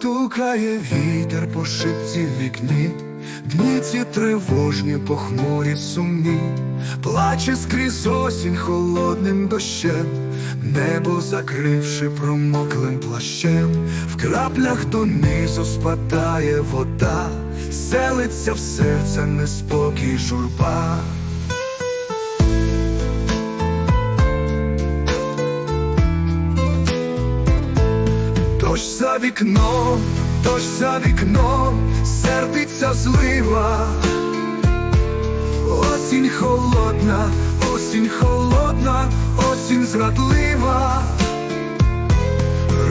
Стукає вітер по шибці в вікні, дні ці тривожні, похмурі сумні, плаче скрізь осінь холодним дощем, небо закривши промоклим плащем, в краплях донизу спадає вода, селиться в серце неспокій журба. Дощ за вікном, дощ за вікном, сердиться злива. Осінь холодна, осінь холодна, осінь зрадлива.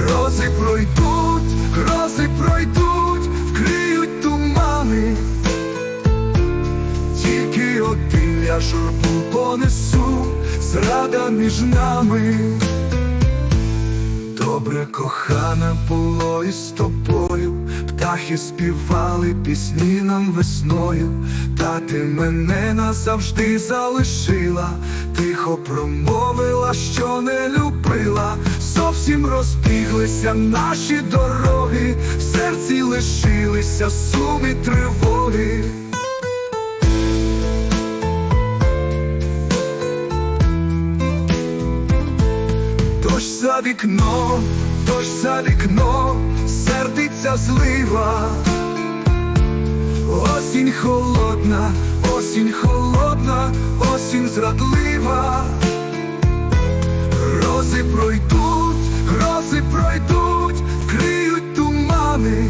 Рози пройдуть, грози пройдуть, вкриють тумани. Тільки один я журбу понесу, зрада між нами. Добре кохана було із тобою, птахи співали пісні нам весною, та ти мене назавжди залишила, тихо промовила, що не любила, зовсім розбіглися наші дороги, в серці лишилися суми тривоги. За вікном, дощ за вікном, сердиться злива. Осінь холодна, осінь холодна, осінь зрадлива. Рози пройдуть, грози пройдуть, вкриють тумани.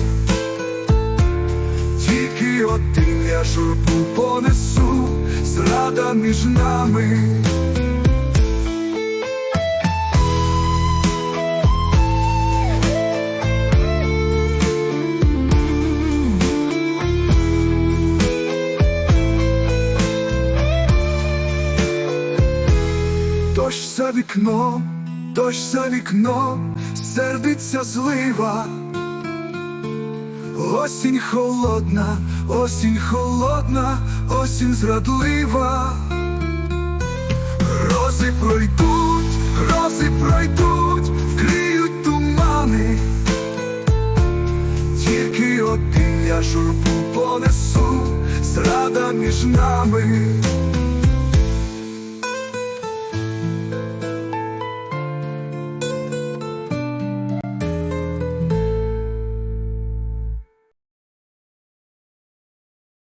Тільки один я журбу понесу, зрада між нами. За вікном, дощ за вікном, сердиться злива. Осінь холодна, осінь холодна, осінь зрадлива. Рози пройдуть, рози пройдуть, вкриють тумани. Тільки один я журбу понесу, зрада між нами.